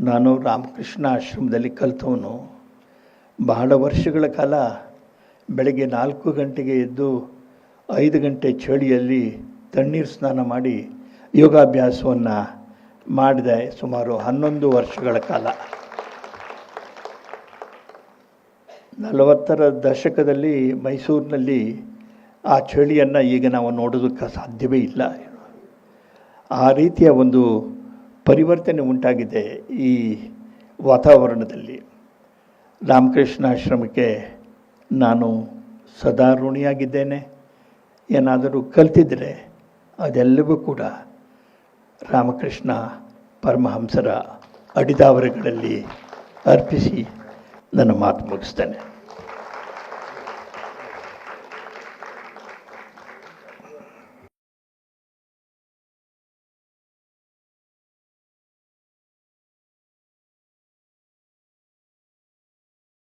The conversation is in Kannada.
ನಾನು ರಾಮಕೃಷ್ಣ ಆಶ್ರಮದಲ್ಲಿ ಕಲಿತವನು. ಬಹಳ ವರ್ಷಗಳ ಕಾಲ ಬೆಳಗ್ಗೆ ನಾಲ್ಕು ಗಂಟೆಗೆ ಎದ್ದು ಐದು ಗಂಟೆ ಚಳಿಯಲ್ಲಿ ತಣ್ಣೀರು ಸ್ನಾನ ಮಾಡಿ ಯೋಗಾಭ್ಯಾಸವನ್ನು ಮಾಡಿದೆ ಸುಮಾರು ಹನ್ನೊಂದು ವರ್ಷಗಳ ಕಾಲ. ನಲವತ್ತರ ದಶಕದಲ್ಲಿ ಮೈಸೂರಿನಲ್ಲಿ ಆ ಚಳಿಯನ್ನು ಈಗ ನಾವು ನೋಡೋದಕ್ಕೆ ಸಾಧ್ಯವೇ ಇಲ್ಲ. ಆ ರೀತಿಯ ಒಂದು ಪರಿವರ್ತನೆ ಉಂಟಾಗಿದೆ ಈ ವಾತಾವರಣದಲ್ಲಿ. ರಾಮಕೃಷ್ಣ ಆಶ್ರಮಕ್ಕೆ ನಾನು ಸದಾ ಋಣಿಯಾಗಿದ್ದೇನೆ. ಏನಾದರೂ ಕಲ್ತಿದ್ದರೆ ಅದೆಲ್ಲವೂ ಕೂಡ ರಾಮಕೃಷ್ಣ ಪರಮಹಂಸರ ಅಡಿದಾವರಗಳಲ್ಲಿ ಅರ್ಪಿಸಿ ನನ್ನ ಮಾತು ಮುಗಿಸ್ತೇನೆ.